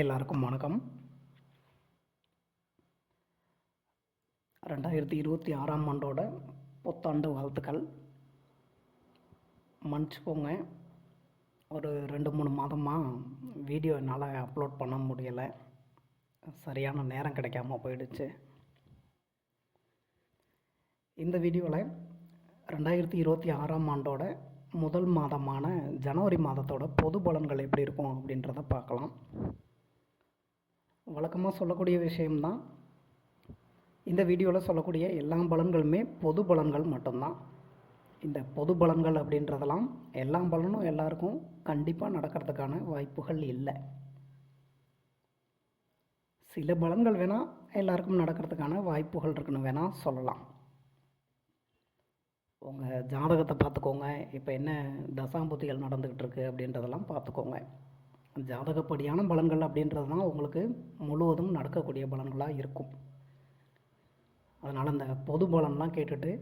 எல்லாருக்கும் வணக்கம். ரெண்டாயிரத்தி இருபத்தி ஆறாம் ஆண்டோட புத்தாண்டு வாழ்த்துக்கள். மன்னிச்சுக்கோங்க ஒரு ரெண்டு மூணு மாதமாக வீடியோ என்னால் அப்லோட் பண்ண முடியலை. சரியான நேரம் கிடைக்காம போயிடுச்சு. இந்த வீடியோவில் ரெண்டாயிரத்தி இருபத்தி ஆறாம் ஆண்டோட முதல் மாதமான ஜனவரி மாதத்தோட பொது பலன்கள் எப்படி இருக்கும் அப்படின்றத பார்க்கலாம். வழக்கமாக சொல்லக்கூடிய விஷயம்தான். இந்த வீடியோவில் சொல்லக்கூடிய எல்லா பலன்களுமே பொது பலன்கள் மட்டும்தான். இந்த பொது பலன்கள் அப்படின்றதெல்லாம் எல்லா பலனும் எல்லாருக்கும் கண்டிப்பாக நடக்கிறதுக்கான வாய்ப்புகள் இல்லை. சில பலன்கள் வேணால் எல்லாருக்கும் நடக்கிறதுக்கான வாய்ப்புகள் இருக்குன்னு வேணால் சொல்லலாம். உங்கள் ஜாதகத்தை பார்த்துக்கோங்க. இப்போ என்ன தசாம்புத்திகள் நடந்துக்கிட்டு இருக்குது அப்படின்றதெல்லாம் பார்த்துக்கோங்க. ஜாதகப்படியான பலன்கள் அப்படின்றது தான் உங்களுக்கு முழுவதும் நடக்கக்கூடிய பலன்களாக இருக்கும். அதனால் அந்த பொது பலன்லாம் கேட்டுட்டு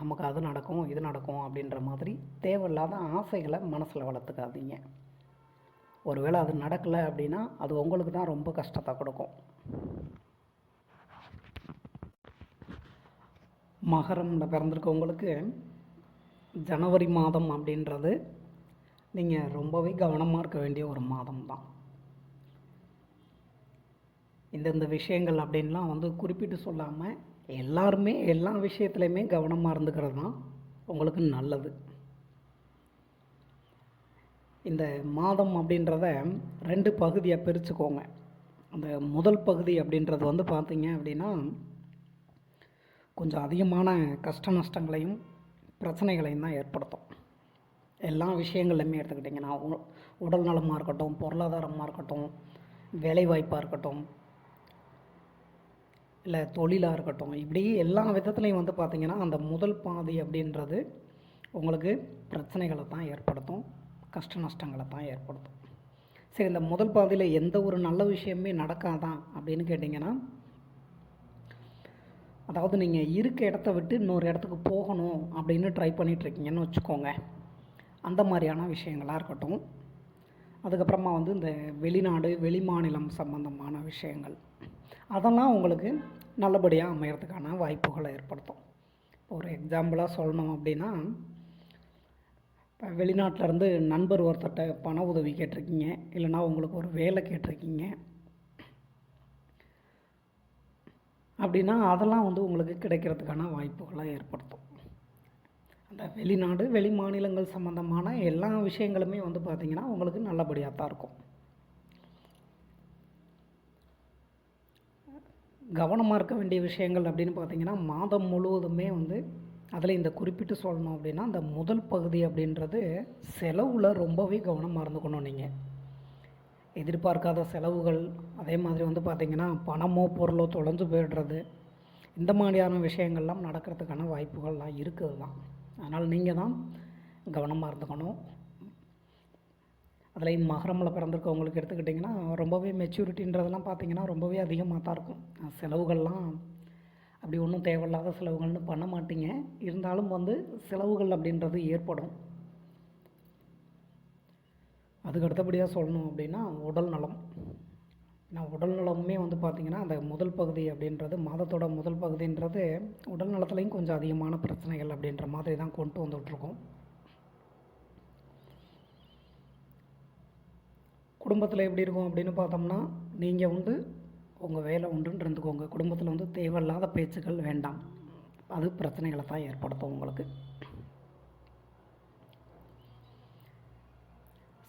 நமக்கு அது நடக்கும் இது நடக்கும் அப்படின்ற மாதிரி தேவையில்லாத ஆசைகளை மனசில் வளர்த்துக்காதீங்க. ஒருவேளை அது நடக்கலை அப்படின்னா அது உங்களுக்கு தான் ரொம்ப கஷ்டத்தை கொடுக்கும். மகரமில் பிறந்திருக்கவங்களுக்கு ஜனவரி மாதம் அப்படின்றது நீங்கள் ரொம்பவே கவனமாக இருக்க வேண்டிய ஒரு மாதம் தான் இந்தந்த விஷயங்கள் அப்படின்லாம் வந்து குறிப்பிட்டு சொல்லாமல் எல்லாருமே எல்லா விஷயத்துலையுமே கவனமாக இருந்துக்கிறது தான் உங்களுக்கு நல்லது. இந்த மாதம் அப்படின்றத ரெண்டு பகுதியாக பிரிச்சுக்கோங்க. அந்த முதல் பகுதி அப்படின்றது வந்து பார்த்தீங்க அப்படின்னா கொஞ்சம் அதிகமான கஷ்ட நஷ்டங்களையும் பிரச்சனைகளையும் தான் ஏற்படுத்தும். எல்லா விஷயங்கள்லையுமே எடுத்துக்கிட்டிங்கன்னா உ- உடல் நலமாக இருக்கட்டும் பொருளாதாரமாக இருக்கட்டும் வேலைவாய்ப்பாக இருக்கட்டும் இல்லை தொழிலாக இருக்கட்டும் இப்படி எல்லா விதத்துலையும் வந்து பார்த்திங்கன்னா அந்த முதல் பாதி அப்படின்றது உங்களுக்கு பிரச்சனைகளை தான் ஏற்படுத்தும் கஷ்ட நஷ்டங்களை தான் ஏற்படுத்தும். சரி இந்த முதல் பாதியில் எந்த ஒரு நல்ல விஷயமே நடக்காதான் அப்படின்னு கேட்டிங்கன்னா அதாவது நீங்கள் இருக்க இடத்த விட்டு இன்னொரு இடத்துக்கு போகணும் அப்படின்னு ட்ரை பண்ணிகிட்ருக்கீங்கன்னு வச்சுக்கோங்க. அந்த மாதிரியான விஷயங்களாக இருக்கட்டும். அதுக்கப்புறமா வந்து இந்த வெளிநாடு வெளிமாநிலம் சம்பந்தமான விஷயங்கள். அதெல்லாம் உங்களுக்கு நல்லபடியாக அமையறதுக்கான வாய்ப்புகளை ஏற்படுத்தும். ஒரு எக்ஸாம்பிளாக சொல்லணும் அப்படின்னா இப்போ வெளிநாட்டிலேருந்து நண்பர் ஒருத்தர்கிட்ட பண உதவி கேட்டிருக்கீங்க இல்லைன்னா உங்களுக்கு ஒரு வேலை கேட்டிருக்கீங்க. அப்படின்னா அதெல்லாம் வந்து உங்களுக்கு கிடைக்கிறதுக்கான வாய்ப்புகளை ஏற்படுத்தும். அந்த வெளிநாடு வெளி மாநிலங்கள் சம்மந்தமான எல்லா விஷயங்களுமே வந்து பார்த்திங்கன்னா உங்களுக்கு நல்லபடியாக தான் இருக்கும். கவனமாக இருக்க வேண்டிய விஷயங்கள் அப்படின்னு பார்த்தீங்கன்னா மாதம் முழுவதுமே வந்து அதில் இந்த குறிப்பிட்டு சொல்லணும் அப்படின்னா அந்த முதல் பகுதி அப்படின்றது செலவில் ரொம்பவே கவனமாக இருந்துக்கணும் நீங்கள் எதிர்பார்க்காத செலவுகள் அதே மாதிரி வந்து பார்த்திங்கன்னா பணமோ பொருளோ தொலைஞ்சு போயிடுறது இந்த மாதிரியான விஷயங்கள்லாம் நடக்கிறதுக்கான வாய்ப்புகள்லாம் இருக்குது தான். அதனால் நீங்கள் தான் கவனமாக இருந்துக்கணும். அதில் மகரமில் பிறந்திருக்கவங்களுக்கு எடுத்துக்கிட்டிங்கன்னா ரொம்பவே மெச்சூரிட்டின்றதெல்லாம் பார்த்தீங்கன்னா ரொம்பவே அதிகமாக தான் இருக்கும். செலவுகள்லாம் அப்படி ஒன்றும் தேவையில்லாத செலவுகள்னு பண்ண மாட்டீங்க. இருந்தாலும் வந்து செலவுகள் அப்படின்றது ஏற்படும். அதுக்கு அடுத்தபடியாக சொல்லணும் அப்படின்னா உடல் நலம். நான் உடல் நலமுமே வந்து பார்த்திங்கன்னா அந்த முதல் பகுதி அப்படின்றது மாதத்தோட முதல் பகுதின்றது உடல் நலத்துலேயும் கொஞ்சம் அதிகமான பிரச்சனைகள் அப்படின்ற மாதிரி தான் கொண்டு வந்துகிட்ருக்கோம் குடும்பத்தில் எப்படி இருக்கும் அப்படின்னு பார்த்தோம்னா நீங்கள் வந்து உங்கள் வேலை உண்டுன்னு இருந்துக்கோங்க. குடும்பத்தில் வந்து தேவையில்லாத பேச்சுக்கள் வேண்டாம். அது பிரச்சனைகளை தான் ஏற்படுத்தும் உங்களுக்கு.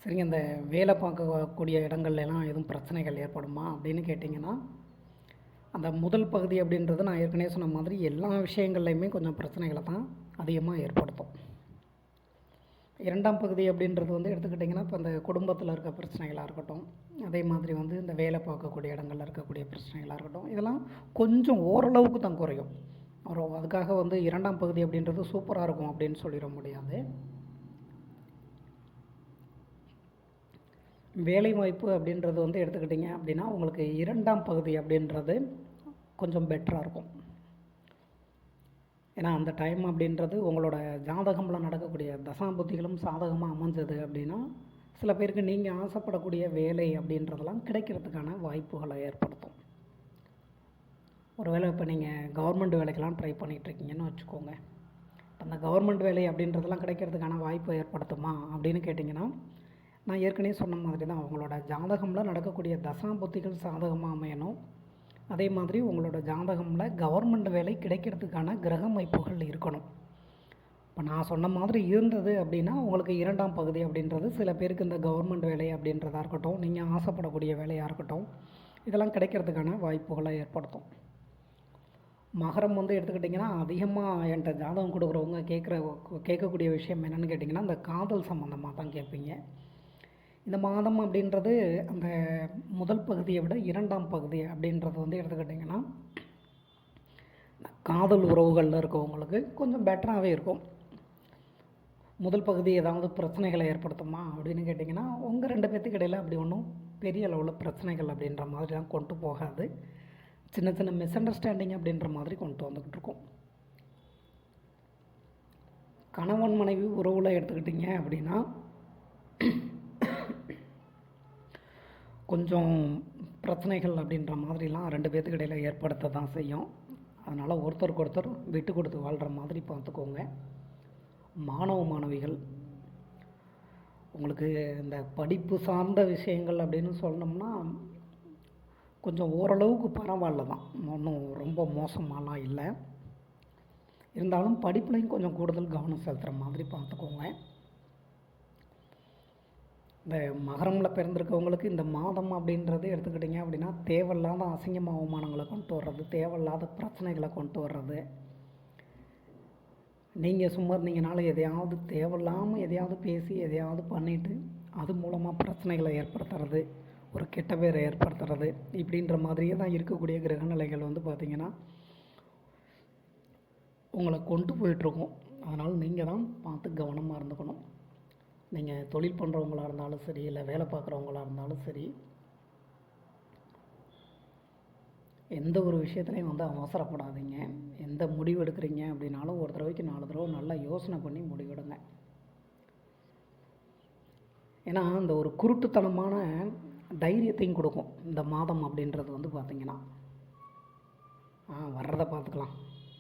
சரிங்க இந்த வேலை பார்க்கக்கூடிய இடங்கள்லாம் எதுவும் பிரச்சனைகள் ஏற்படுமா அப்படின்னு கேட்டிங்கன்னா அந்த முதல் பகுதி அப்படின்றது நான் ஏற்கனவே சொன்ன மாதிரி எல்லா விஷயங்கள்லையுமே கொஞ்சம் பிரச்சனைகளை தான் அதிகமாக ஏற்படுத்தும். இரண்டாம் பகுதி அப்படின்றது வந்து எடுத்துக்கிட்டிங்கன்னா இப்போ இந்த குடும்பத்தில் இருக்க பிரச்சனைகளாக இருக்கட்டும் அதே மாதிரி வந்து இந்த வேலை பார்க்கக்கூடிய இடங்களில் இருக்கக்கூடிய பிரச்சனைகளாக இருக்கட்டும் இதெல்லாம் கொஞ்சம் ஓரளவுக்கு தான் குறையும். அப்புறம் அதுக்காக வந்து இரண்டாம் பகுதி அப்படின்றது சூப்பராக இருக்கும் அப்படின்னு சொல்லிட முடியாது. வேலை வாய்ப்பு அப்படின்றது வந்து எடுத்துக்கிட்டிங்க அப்படின்னா உங்களுக்கு இரண்டாம் பகுதி அப்படின்றது கொஞ்சம் பெட்டராக இருக்கும். ஏன்னா அந்த டைம் அப்படின்றது உங்களோட ஜாதகமில் நடக்கக்கூடிய தசாபுத்திகளும் சாதகமாக அமைஞ்சது அப்படின்னா சில பேருக்கு நீங்கள் ஆசைப்படக்கூடிய வேலை அப்படின்றதெல்லாம் கிடைக்கிறதுக்கான வாய்ப்புகளை ஏற்படுத்தும். ஒருவேளை இப்போ நீங்கள் கவர்மெண்ட் வேலைக்கெல்லாம் ட்ரை பண்ணிகிட்ருக்கீங்கன்னு வச்சுக்கோங்க. அந்த கவர்மெண்ட் வேலை அப்படின்றதெல்லாம் கிடைக்கிறதுக்கான வாய்ப்பு ஏற்படுத்துமா அப்படின்னு கேட்டிங்கன்னா நான் ஏற்கனவே சொன்ன மாதிரி தான் உங்களோட ஜாதகமில் நடக்கக்கூடிய தசாபுத்திகள் சாதகமாக அமையணும். அதே மாதிரி உங்களோட ஜாதகமில் கவர்மெண்ட் வேலை கிடைக்கிறதுக்கான கிரக அமைப்புகள் இருக்கணும். இப்போ நான் சொன்ன மாதிரி இருந்தது அப்படின்னா உங்களுக்கு இரண்டாம் பகுதி அப்படின்றது சில பேருக்கு இந்த கவர்மெண்ட் வேலை அப்படின்றதா இருக்கட்டும் நீங்கள் ஆசைப்படக்கூடிய வேலையாக இருக்கட்டும் இதெல்லாம் கிடைக்கிறதுக்கான வாய்ப்புகளை ஏற்படுத்தும். மகரம் வந்து எடுத்துக்கிட்டிங்கன்னா அதிகமாக என்கிட்ட ஜாதகம் கொடுக்குறவங்க கேட்குற கேட்கக்கூடிய விஷயம் என்னென்னு கேட்டிங்கன்னா இந்த காதல் சம்மந்தமாக தான் கேட்பீங்க. இந்த மாதம் அப்படின்றது அந்த முதல் பகுதியை விட இரண்டாம் பகுதி அப்படின்றது வந்து எடுத்துக்கிட்டிங்கன்னா காதல் உறவுகளில் இருக்கவங்களுக்கு கொஞ்சம் பெட்டராகவே இருக்கும். முதல் பகுதி ஏதாவது பிரச்சனைகளை ஏற்படுத்துமா அப்படின்னு கேட்டிங்கன்னா உங்கள் ரெண்டு பேர்த்துக்கு இடையில் அப்படி ஒன்றும் பெரிய அளவில் பிரச்சனைகள் அப்படின்ற மாதிரி தான் கொண்டு போகாது. சின்ன சின்ன மிஸ் அண்டர்ஸ்டாண்டிங் அப்படின்ற மாதிரி கொண்டு வந்துக்கிட்டு இருக்கோம் கணவன் மனைவி உறவில் எடுத்துக்கிட்டிங்க அப்படின்னா கொஞ்சம் பிரச்சனைகள் அப்படின்ற மாதிரிலாம் ரெண்டு பேர்த்துக்கு இடையில் ஏற்படுத்த தான் செய்யும். அதனால் ஒருத்தருக்கு ஒருத்தர் விட்டு கொடுத்து வாழ்கிற மாதிரி பார்த்துக்கோங்க. மாணவ மாணவிகள் உங்களுக்கு இந்த படிப்பு சார்ந்த விஷயங்கள் அப்படின்னு சொன்னோம்னா கொஞ்சம் ஓரளவுக்கு பரவாயில்ல தான். ஒன்றும் ரொம்ப மோசமாலாம் இல்லை. இருந்தாலும் படிப்புலையும் கொஞ்சம் கூடுதல் கவனம் செலுத்துகிற மாதிரி பார்த்துக்கோங்க. இந்த மகரமில் பிறந்திருக்கவங்களுக்கு இந்த மாதம் அப்படின்றது எடுத்துக்கிட்டிங்க அப்படின்னா தேவையில்லாத அசிங்கம் அவமானங்களை கொண்டு வர்றது தேவையில்லாத பிரச்சனைகளை கொண்டு வர்றது. நீங்கள் சும்மா இருந்தீங்கனால எதையாவது தேவையில்லாமல் எதையாவது பேசி எதையாவது பண்ணிவிட்டு அது மூலமாக பிரச்சனைகளை ஏற்படுத்துறது ஒரு கெட்ட பேரை ஏற்படுத்துறது இப்படின்ற மாதிரியே தான் இருக்கக்கூடிய கிரகநிலைகள் வந்து பார்த்திங்கன்னா உங்களை கொண்டு போயிட்டுருக்கோம். அதனால் நீங்கள் தான் பார்த்து கவனமாக இருந்துக்கணும். நீங்கள் தொழில் பண்ணுறவங்களா இருந்தாலும் சரி இல்லை வேலை பார்க்குறவங்களா இருந்தாலும் சரி எந்த ஒரு விஷயத்துலையும் வந்து அவசரப்படாதீங்க. எந்த முடிவு எடுக்கிறீங்க அப்படின்னாலும் ஒரு தடவைக்கு நாலு தடவை நல்லா யோசனை பண்ணி முடிவெடுங்க. ஏன்னா இந்த ஒரு குருட்டுத்தனமான தைரியத்தையும் கொடுக்கும். இந்த மாதம் அப்படின்றது வந்து பார்த்திங்கன்னா ஆ வர்றதை பார்த்துக்கலாம்.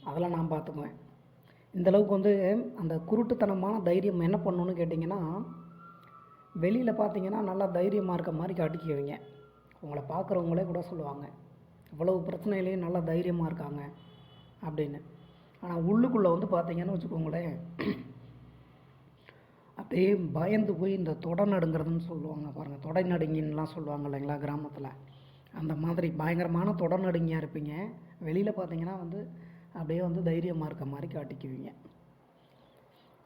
அதெல்லாம் நான் பார்த்துக்குவேன். இந்தளவுக்கு வந்து அந்த குருட்டுத்தனமான தைரியம் என்ன பண்ணணும்னு கேட்டிங்கன்னா வெளியில் பார்த்தீங்கன்னா நல்லா தைரியமாக இருக்க மாதிரி காட்டிக்குவீங்க உங்களை பார்க்குறவங்களே கூட சொல்லுவாங்க. இவ்வளவு பிரச்சனையிலையும் நல்லா தைரியமாக இருக்காங்க அப்படின்னு. ஆனால் உள்ளுக்குள்ளே வந்து பார்த்தீங்கன்னு வச்சுக்கோங்களேன் அப்படியே பயந்து போய் இந்த தொடை நடுங்கிறதுன்னு சொல்லுவாங்க பாருங்கள் தொடை நடுங்கின்னுலாம் சொல்லுவாங்க இல்லைங்களா கிராமத்தில். அந்த மாதிரி பயங்கரமான தொடர் நடுங்கியாக இருப்பீங்க. வெளியில் பார்த்தீங்கன்னா வந்து அப்படியே வந்து தைரியமாக இருக்க மாதிரி காட்டிக்குவீங்க.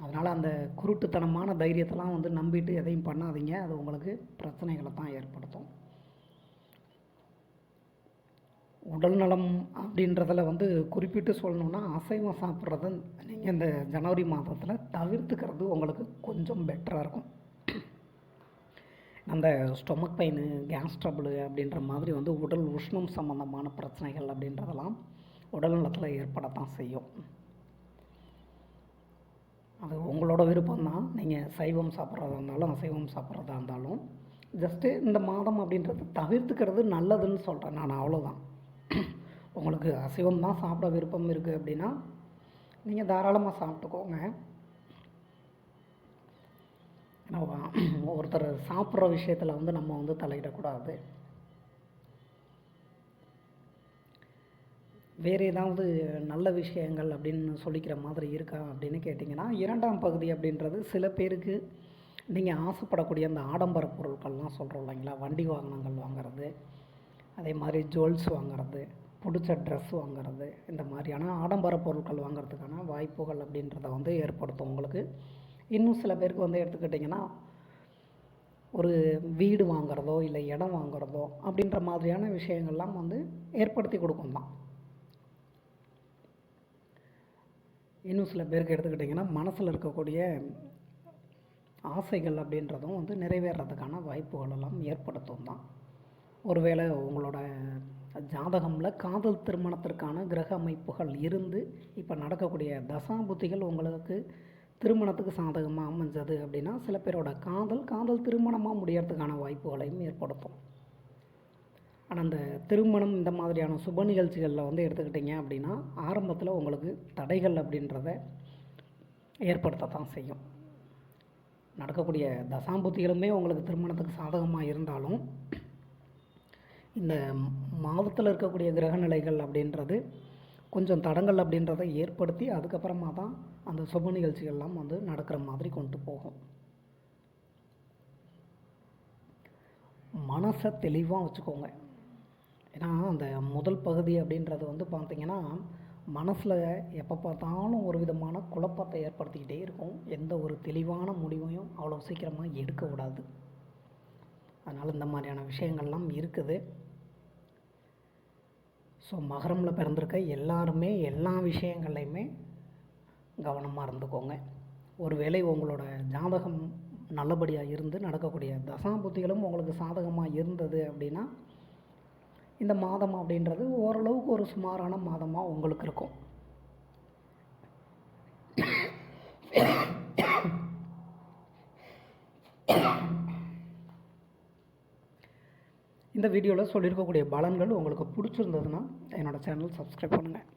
அதனால் அந்த குருட்டுத்தனமான தைரியத்தெல்லாம் வந்து நம்பிட்டு எதையும் பண்ணாதீங்க. அது உங்களுக்கு பிரச்சனைகளை தான் ஏற்படுத்தும். உடல் நலம் அப்படின்றதில் வந்து குறிப்பிட்டு சொல்லணுன்னா அசைவம் சாப்பிட்றத நீங்கள் இந்த ஜனவரி மாதத்தில் தவிர்த்துக்கிறது உங்களுக்கு கொஞ்சம் பெட்டராக இருக்கும். அந்த ஸ்டொமக் பெயின் கேஸ் ட்ரபிள் அப்படின்ற மாதிரி வந்து உடல் உஷ்ணம் சம்மந்தமான பிரச்சனைகள் அப்படின்றதெல்லாம் உடல் நலத்தில் ஏற்படத்தான் செய்யும். அது உங்களோட விருப்பம்தான். நீங்கள் சைவம் சாப்பிட்றதா இருந்தாலும் அசைவம் சாப்பிட்றதா இருந்தாலும் ஜஸ்ட்டு இந்த மாதம் அப்படின்றது தவிர்த்துக்கிறது நல்லதுன்னு சொல்கிறேன் நான் அவ்வளோதான் உங்களுக்கு அசைவம் தான் சாப்பிட விருப்பம் இருக்குது அப்படின்னா நீங்கள் தாராளமாக சாப்பிட்டுக்கோங்க. ஏன்னா ஒருத்தர் சாப்பிட்ற விஷயத்தில் வந்து நம்ம வந்து தலையிடக்கூடாது. வேறு ஏதாவது நல்ல விஷயங்கள் அப்படின்னு சொல்லிக்கிற மாதிரி இருக்கா அப்படின்னு கேட்டிங்கன்னா இரண்டாம் பகுதி அப்படின்றது சில பேருக்கு நீங்கள் ஆசைப்படக்கூடிய அந்த ஆடம்பர பொருட்கள்லாம் சொல்கிறோம் இல்லைங்களா? வண்டி வாகனங்கள் வாங்குறது அதே மாதிரி ஜுவல்ஸ் வாங்குறது பிடிச்ச ட்ரெஸ் வாங்குறது இந்த மாதிரியான ஆடம்பர பொருட்கள் வாங்குறதுக்கான வாய்ப்புகள் அப்படின்றத வந்து ஏற்படுத்தும். உங்களுக்கு இன்னும் சில பேருக்கு வந்து எடுத்துக்கிட்டிங்கன்னா ஒரு வீடு வாங்குறதோ இல்லை இடம் வாங்குறதோ அப்படின்ற மாதிரியான விஷயங்கள்லாம் வந்து ஏற்படுத்தி கொடுக்கும் தான். இன்னும் சில பேருக்கு எடுத்துக்கிட்டிங்கன்னா மனசில் இருக்கக்கூடிய ஆசைகள் அப்படின்றதும் வந்து நிறைவேறதுக்கான வாய்ப்புகள் எல்லாம் ஏற்படுத்தும் தான். ஒருவேளை உங்களோட ஜாதகமில் காதல் திருமணத்திற்கான கிரக அமைப்புகள் இருந்து இப்போ நடக்கக்கூடிய தசாபுத்திகள் உங்களுக்கு திருமணத்துக்கு சாதகமாக அமைஞ்சது அப்படின்னா சில பேரோட காதல் காதல் திருமணமாக முடியறதுக்கான வாய்ப்புகளையும் ஏற்படுத்தும். ஆனால் அந்த திருமணம் இந்த மாதிரியான சுப நிகழ்ச்சிகளில் வந்து எடுத்துக்கிட்டிங்க அப்படின்னா ஆரம்பத்தில் உங்களுக்கு தடைகள் அப்படின்றத ஏற்படுத்தத்தான் செய்யும். நடக்கக்கூடிய தசாம்புத்திகளுமே உங்களுக்கு திருமணத்துக்கு சாதகமாக இருந்தாலும் இந்த மாதத்தில் இருக்கக்கூடிய கிரகநிலைகள் அப்படின்றது கொஞ்சம் தடங்கள் அப்படின்றத ஏற்படுத்தி அதுக்கப்புறமா தான் அந்த சுப நிகழ்ச்சிகள்லாம் வந்து நடக்கிற மாதிரி கொண்டு போகும். மனசை தெளிவாக வச்சுக்கோங்க. ஏன்னா அந்த முதல் பகுதி அப்படின்றது வந்து பார்த்திங்கன்னா மனசில் எப்போ பார்த்தாலும் ஒரு விதமான குழப்பத்தை ஏற்படுத்திக்கிட்டே இருக்கும். எந்த ஒரு தெளிவான முடிவையும் அவ்வளோ சீக்கிரமாக எடுக்க விடாது அதனால் இந்த மாதிரியான விஷயங்கள்லாம் இருக்குது. ஸோ மகரமில் பிறந்திருக்க எல்லாருமே எல்லா விஷயங்கள்லையுமே கவனமாக இருந்துக்கோங்க. ஒருவேளை உங்களோட ஜாதகம் நல்லபடியாக இருந்து நடக்கக்கூடிய தசாபுத்திகளும் உங்களுக்கு சாதகமாக இருந்தது அப்படின்னா இந்த மாதம் அப்படின்றது ஓரளவுக்கு ஒரு சுமாரான மாதமாக உங்களுக்கு இருக்கும். இந்த வீடியோவில் சொல்லியிருக்கக்கூடிய பலன்கள் உங்களுக்கு பிடிச்சிருந்ததுன்னா என்னோடய சேனல் சப்ஸ்கிரைப் பண்ணுங்கள்